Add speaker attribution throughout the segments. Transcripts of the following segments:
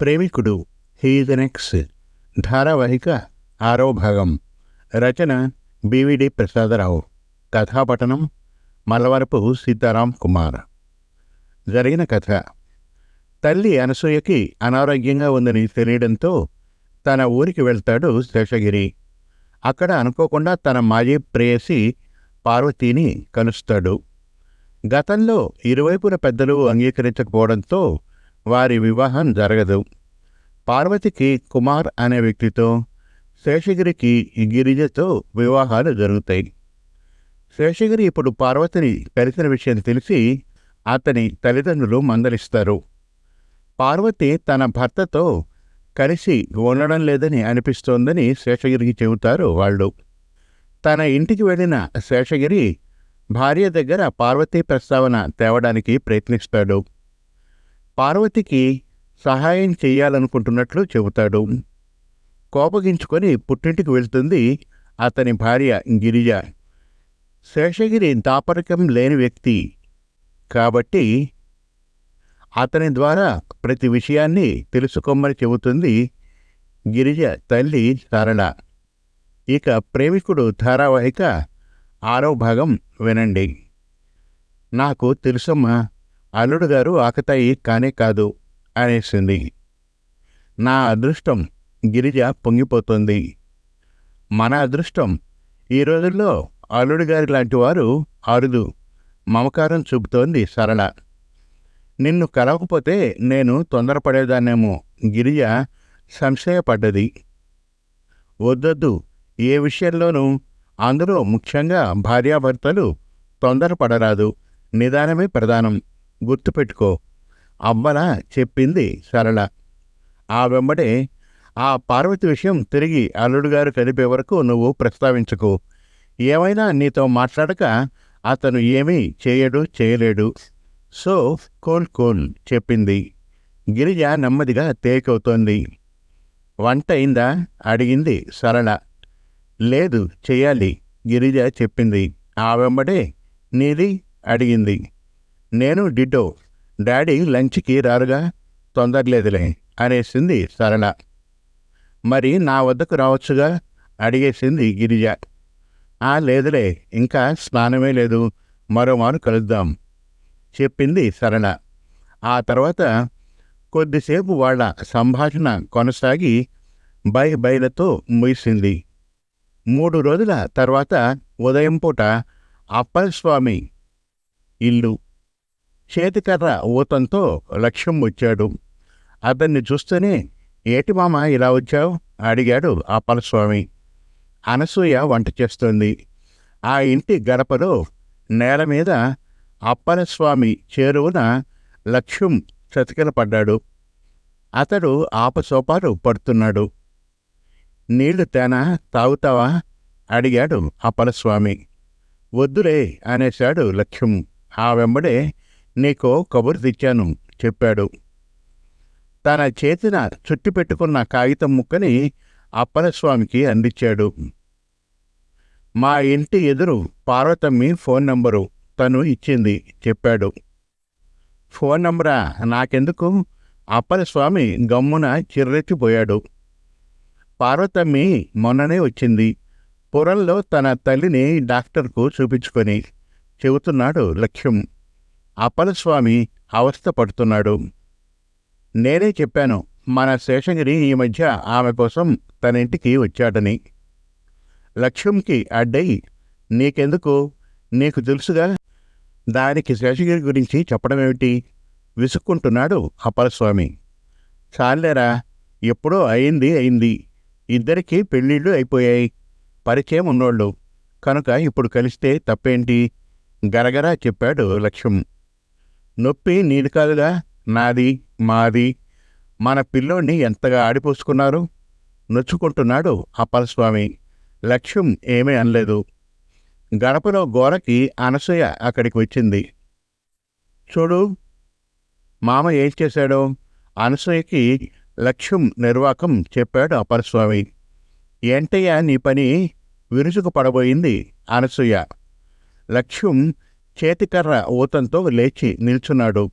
Speaker 1: ప్రేమికుడు హీజనెక్స్ ధారావాహిక ఆరో భాగం. రచన బివిడి ప్రసాదరావు. కథాపఠనం మలవరపు సీతారాం కుమార్. జరిగిన కథ. తల్లి అనసూయకి అనారోగ్యంగా ఉందని తెలియడంతో తన ఊరికి వెళ్తాడు శేషగిరి. అక్కడ అనుకోకుండా తన మాజీ ప్రేయసి పార్వతీని కలుస్తాడు. గతంలో ఇరువైపుల పెద్దలు అంగీకరించకపోవడంతో వారి వివాహం జరగదు. పార్వతికి కుమార్ అనే వ్యక్తితో శేషగిరికి గిరిజతో వివాహాలు జరుగుతాయి. శేషగిరి ఇప్పుడు పార్వతిని కలిసిన విషయం తెలిసి అతని తల్లిదండ్రులు మందలిస్తారు. పార్వతి తన భర్తతో కలిసి ఉండడం లేదని అనిపిస్తోందని శేషగిరికి చెబుతారు వాళ్ళు. తన ఇంటికి వెళ్ళిన శేషగిరి భార్య దగ్గర పార్వతీ ప్రస్తావన తేవడానికి ప్రయత్నిస్తాడు. పార్వతికి సహాయం చెయ్యాలనుకుంటున్నట్లు చెబుతాడు. కోపగించుకొని పుట్టింటికి వెళ్తుంది అతని భార్య గిరిజ. శేషగిరి దాపరికం లేని వ్యక్తి. కాబట్టి అతని ద్వారా ప్రతి విషయాన్ని తెలుసుకోమని చెబుతుంది గిరిజ తల్లి సరళ. ఇక ప్రేమికుడు ధారావాహిక ఆరో భాగం వినండి. నాకు తెలుసమ్మా అల్లుడు గారు ఆకతాయి కానే కాదు అనేసింది. నా అదృష్టం గిరిజ పొంగిపోతుంది. మన అదృష్టం ఈ రోజుల్లో అల్లుడు గారి లాంటి వారు అరుదు మమకారం చూపుతోంది సరళ. నిన్ను కలవకపోతే నేను తొందరపడేదాన్నేమో గిరిజ సంశయపడ్డది. వద్దొద్దు ఏ విషయంలోనూ అందులో ముఖ్యంగా భార్యాభర్తలు తొందరపడరాదు నిదానమే ప్రధానం. గుర్తుపెట్టుకో. అమ్మలా చెప్పింది సరళ. ఆ వెంబడే ఆ పార్వతి విషయం తిరిగి అల్లుడు గారు కలిపే వరకు నువ్వు ప్రస్తావించకు. ఏమైనా నీతో మాట్లాడక అతను ఏమీ చేయడు చేయలేడు. సో కోల్ కోల్ చెప్పింది. గిరిజ నెమ్మదిగా తేకవుతోంది వంట అయిందా? అడిగింది సరళ. లేదు చేయాలి గిరిజ చెప్పింది. ఆ వెంబడే నీది? అడిగింది. నేను డిటో డాడీ లంచ్కి రారుగా? తొందరలేదులే అనేసింది సరళ. మరి నా వద్దకు రావచ్చుగా? అడిగేసింది గిరిజ. ఆ లేదులే ఇంకా స్నానమే లేదు మరోమారు కలుద్దాం చెప్పింది సరళ. ఆ తర్వాత కొద్దిసేపు వాళ్ళ సంభాషణ కొనసాగి బై బైలతో ముగిసింది. మూడు రోజుల తర్వాత ఉదయం పూట అప్పలస్వామి ఇల్లు చేతికర్ర ఊతంతో లక్ష్యం వచ్చాడు. అతన్ని చూస్తూనే ఏటి మామ ఇలా వచ్చావు? అడిగాడు అప్పలస్వామి. అనసూయ వంట చేస్తోంది. ఆ ఇంటి గడపలో నేల మీద అప్పలస్వామి చేరువున లక్ష్యం చతికిల పడ్డాడు అతడు ఆపసోపాలు పడుతున్నాడు. నీళ్ళు తేనా? తాగుతావా? అడిగాడు అప్పలస్వామి. వద్దులే అనేశాడు లక్ష్యం. ఆ వెంబడే నీకో కబురు తెచ్చాను చెప్పాడు. తన చేతిన చుట్టి పెట్టుకున్న కాగితం ముక్కని అప్పలస్వామికి అందించాడు. మా ఇంటి ఎదురు పార్వతమ్మి ఫోన్ నంబరు తను ఇచ్చింది చెప్పాడు. ఫోన్ నంబరా? నాకెందుకు? అప్పలస్వామి గమ్మున చిర్రెచ్చిపోయాడు పార్వతమ్మి మొన్ననే వచ్చింది. పొరంలో తన తల్లిని డాక్టర్కు చూపించుకొని చెబుతున్నాడు లక్ష్యం. అప్పలస్వామి అవస్థ పడుతున్నాడు. నేనే చెప్పాను మన శేషగిరి ఈ మధ్య ఆమె కోసం తన ఇంటికి వచ్చాడని. లక్ష్యంకి అడ్డయి నీకెందుకు? నీకు తెలుసుగా? దానికి శేషగిరి గురించి చెప్పడమేమిటి? విసుక్కుంటున్నాడు అప్పలస్వామి. చాలేరా ఎప్పుడో అయింది అయింది. ఇద్దరికీ పెళ్ళిళ్ళు అయిపోయాయి. పరిచయం ఉన్నోళ్ళు కనుక ఇప్పుడు కలిస్తే తప్పేంటి? గరగరా చెప్పాడు లక్ష్యం. నొప్పి నీది కాదుగా నాది మాది. మన పిల్లోడిని ఎంతగా ఆడిపోసుకున్నారు? నొచ్చుకుంటున్నాడు అప్పలస్వామి. లక్ష్యం ఏమీ అనలేదు. గడపలో గోరకి అనసూయ అక్కడికి వచ్చింది. చూడు మామ ఏం చేశాడో? అనసూయకి లక్ష్యం నిర్వాకం చెప్పాడు అపరస్వామి ఏంటయ్యా నీ పని? విరుచుకు పడబోయింది అనసూయ. లక్ష్యం చేతికర్ర ఊతంతో లేచి నిల్చున్నాడు.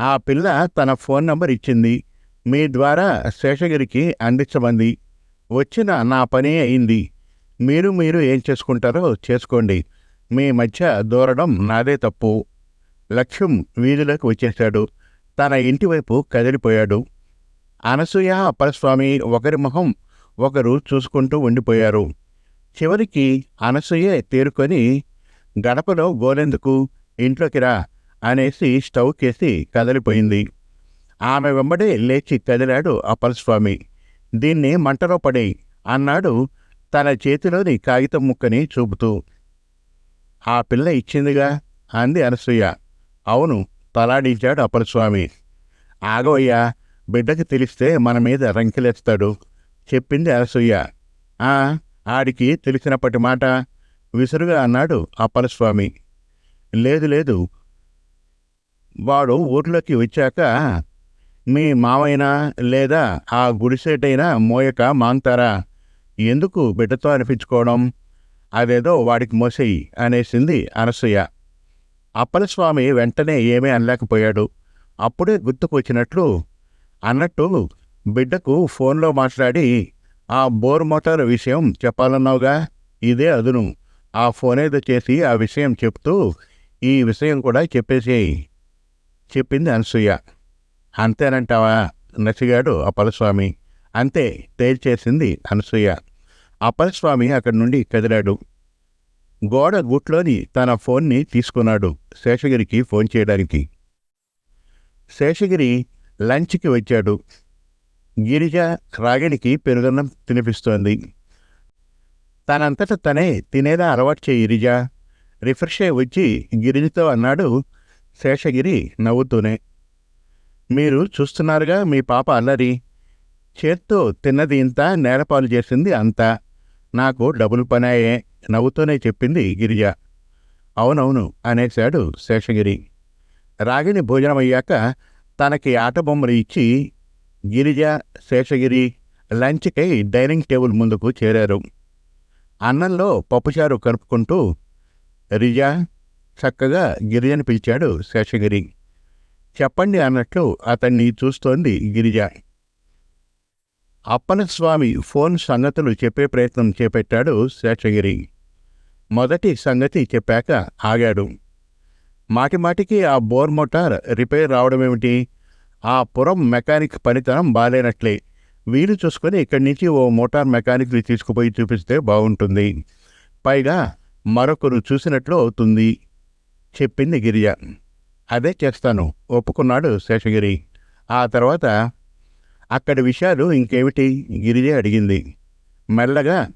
Speaker 1: ఆ పిల్ల తన ఫోన్ నంబర్ ఇచ్చింది. మీ ద్వారా శేషగిరికి అందించమంది. వచ్చిన నా పనే అయింది. మీరు మీరు ఏం చేసుకుంటారో చేసుకోండి. మీ మధ్య దూరడం నాదే తప్పు. లక్ష్యం వీధిలోకి వచ్చేశాడు. తన ఇంటివైపు కదిలిపోయాడు. అనసూయ అప్పలస్వామి ఒకరి మొహం ఒకరు చూసుకుంటూ ఉండిపోయారు. చివరికి అనసూయే తేరుకొని గడపలో గోలెందుకు ఇంట్లోకి రా అనేసి స్టవ్ కేసి కదిలిపోయింది. ఆమె వెంబడే లేచి కదిలాడు అప్పలస్వామి. దీన్ని మంటలో పడే అన్నాడు తన చేతిలోని కాగితం ముక్కని చూపుతూ. ఆ పిల్ల ఇచ్చిందిగా? అంది అనసూయ. అవును తలాడించాడు అప్పలస్వామి. ఆగవయ్యా బిడ్డకి తెలిస్తే మన మీద రంకెలేస్తాడు చెప్పింది అనసూయ. ఆ ఆడికి తెలిసినప్పటి మాట విసురుగా అన్నాడు అప్పలస్వామి. లేదు లేదు. వాడు ఊర్లోకి వచ్చాక మీ మావైనా లేదా ఆ గుడిసేటైనా మోయక మాంతారా ఎందుకు బిడ్డతో అనిపించుకోవడం? అదేదో వాడికి మోసేయి అనేసింది అనసూయ. అప్పలస్వామి వెంటనే ఏమీ అనలేకపోయాడు. అప్పుడే గుర్తుకొచ్చినట్లు అన్నట్టు బిడ్డకు ఫోన్లో మాట్లాడి ఆ బోర్ మోటార్ విషయం చెప్పాలన్నావుగా? ఇదే అదును. ఆ ఫోన్ ఏదో చేసి ఆ విషయం చెప్తూ ఈ విషయం కూడా చెప్పేసేయి చెప్పింది అనసూయ. అంతేనంటావా? నసిగాడు అప్పలస్వామి అంతే తేల్చేసింది అనసూయ. అప్పలస్వామి అక్కడి నుండి కదిలాడు. గోడ గుట్లోని తన ఫోన్ని తీసుకున్నాడు శేషగిరికి ఫోన్ చేయడానికి. శేషగిరి లంచ్కి వచ్చాడు. గిరిజ రాగిణికి పెరుగన్నం తినిపిస్తోంది. తనంతట తనే తినేదా అలవాటు చేయి గిరిజ. రిఫ్రెష్ అయి వచ్చి గిరిజతో అన్నాడు శేషగిరి నవ్వుతూనే. మీరు చూస్తున్నారుగా మీ పాప అల్లరి. చేత్తో తిన్నది ఇంత నేలపాలు చేసింది అంతా. నాకు డబుల్ పనాయే నవ్వుతూనే చెప్పింది గిరిజ. అవునవును అనేశాడు శేషగిరి. రాగిణి భోజనమయ్యాక తనకి ఆట బొమ్మలు ఇచ్చి గిరిజ శేషగిరి లంచ్కై డైనింగ్ టేబుల్ ముందుకు చేరారు. అన్నంలో పప్పుచారు కలుపుకుంటూ రిజా చక్కగా గిరిజని పిలిచాడు శేషగిరి. చెప్పండి అన్నట్లు అతన్ని చూస్తోంది గిరిజ. అప్పనస్వామి ఫోన్ సంగతులు చెప్పే ప్రయత్నం చేపట్టాడు శేషగిరి. మొదటి సంగతి చెప్పాక ఆగాడు. మాటిమాటికి ఆ బోర్ మోటార్ రిపేర్ రావడమేమిటి? ఆ పురం మెకానిక్ పనితనం బాలేనట్లే. వీలు చూసుకొని ఇక్కడి నుంచి ఓ మోటార్ మెకానిక్ని తీసుకుపోయి చూపిస్తే బాగుంటుంది. పైగా మరొకరు చూసినట్లు అవుతుంది. చెప్పింది గిరిజ. అదే చేస్తాను ఒప్పుకున్నాడు శేషగిరి. ఆ తర్వాత అక్కడి విషయాలు ఇంకేమిటి? గిరిజ అడిగింది. మెల్లగా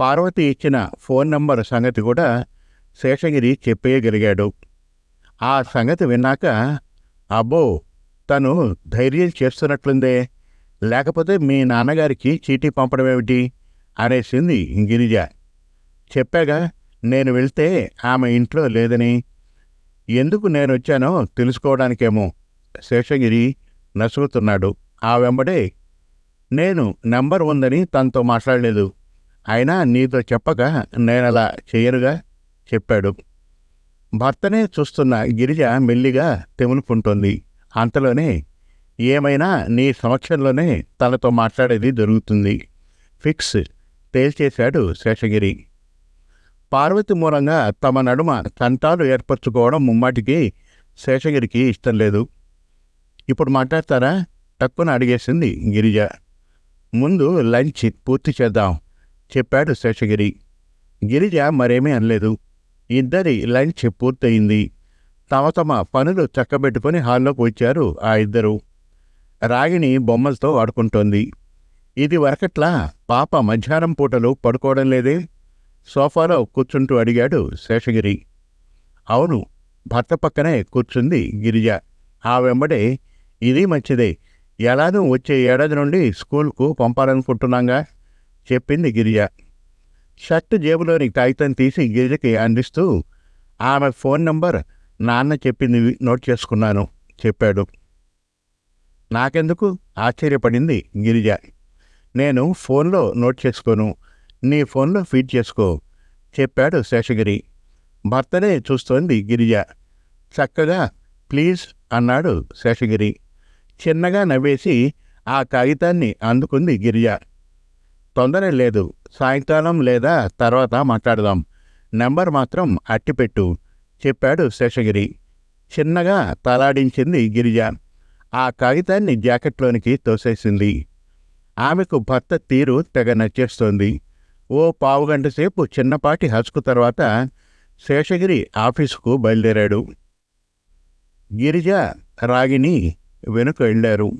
Speaker 1: పార్వతి ఇచ్చిన ఫోన్ నంబర్ సంగతి కూడా శేషగిరి చెప్పేయగలిగాడు. ఆ సంగతి విన్నాక అబ్బో తను ధైర్యం చేస్తున్నట్లుందే. లేకపోతే మీ నాన్నగారికి చీటీ పంపడమేమిటి అనేసింది గిరిజ చెప్పాగా నేను వెళ్తే ఆమె ఇంట్లో లేదని. ఎందుకు నేను వచ్చానో తెలుసుకోవడానికేమో. శేషగిరి నసుగుతున్నాడు ఆ వెంబడే నేను నెంబర్ ఉందని తనతో మాట్లాడలేదు. అయినా నీతో చెప్పక నేనలా చేయరుగా చెప్పాడు. భర్తనే చూస్తున్న గిరిజ మెల్లిగా తెములుకుంటోంది అంతలోనే ఏమైనా నీ సమక్షంలోనే తనతో మాట్లాడేది జరుగుతుంది. ఫిక్స్ తేల్చేశాడు శేషగిరి. పార్వతి మూలంగా తమ నడుమ కంటాలు ఏర్పరచుకోవడం ముమ్మాటికి శేషగిరికి ఇష్టం లేదు. ఇప్పుడు మాట్లాడతారా? టక్కున అడిగేసింది గిరిజ. ముందు లంచ్ పూర్తి చేద్దాం చెప్పాడు శేషగిరి. గిరిజ మరేమీ అనలేదు. ఇద్దరి లంచ్ పూర్తయింది. తమ తమ పనులు చక్కబెట్టుకుని హాల్లోకి వచ్చారు ఆ ఇద్దరు. రాగిణి బొమ్మలతో ఆడుకుంటోంది ఇది వరకట్లా పాప మధ్యాహ్నం పూటలు పడుకోవడం లేదే? సోఫాలో కూర్చుంటూ అడిగాడు శేషగిరి. అవును భర్త పక్కనే కూర్చుంది గిరిజ. ఆ వెంబడే ఇది మంచిదే. ఎలానూ వచ్చే ఏడాది నుండి స్కూల్కు పంపాలనుకుంటున్నాగా? చెప్పింది గిరిజ. షర్ట్ జేబులోని కాగితం తీసి గిరిజకి అందిస్తూ ఆమె ఫోన్ నంబర్ నాన్న చెప్పింది నోట్ చేసుకున్నాను చెప్పాడు. నాకెందుకు? ఆశ్చర్యపడింది గిరిజ. నేను ఫోన్లో నోట్ చేసుకోను. నీ ఫోన్లో ఫీడ్ చేసుకో చెప్పాడు శేషగిరి. భర్తనే చూస్తోంది గిరిజ. చక్కగా ప్లీజ్ అన్నాడు శేషగిరి. చిన్నగా నవ్వేసి ఆ కాగితాన్ని అందుకుంది గిరిజ. తొందర లేదు సాయంకాలం లేదా తర్వాత మాట్లాడదాం. నెంబర్ మాత్రం అట్టిపెట్టు చెప్పాడు శేషగిరి. చిన్నగా తలాడించింది గిరిజ. ఆ కాగితాన్ని జాకెట్లోనికి తోసేసింది. ఆమెకు భర్త తీరు తెగ నచ్చేస్తోంది. ఓ పావుగంట సేపు చిన్నపాటి హసుకు తర్వాత శేషగిరి ఆఫీసుకు బయలుదేరాడు. గిరిజ రాగిని వెనుక వెళ్ళారు.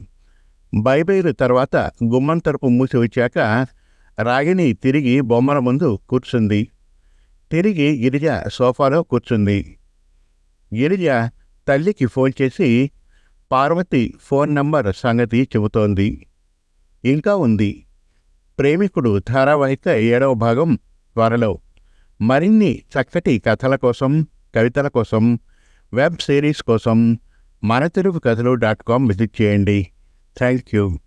Speaker 1: బైబైలు తర్వాత గుమ్మం తరపు మూసి వచ్చాక రాగిని తిరిగి బొమ్మల ముందు కూర్చుంది. తిరిగి గిరిజ సోఫాలో కూర్చుంది. గిరిజ తల్లికి ఫోన్ చేసి పార్వతి ఫోన్ నంబర్ సంగతి చెబుతోంది. ఇంకా ఉంది. ప్రేమికుడు ధారావాహిక ఏడవ భాగం త్వరలో మరిన్ని చక్కటి కథల కోసం కవితల కోసం వెబ్ సిరీస్ కోసం మన తెలుగు కథలు డాట్ కామ్ విజిట్ చేయండి. Thank you.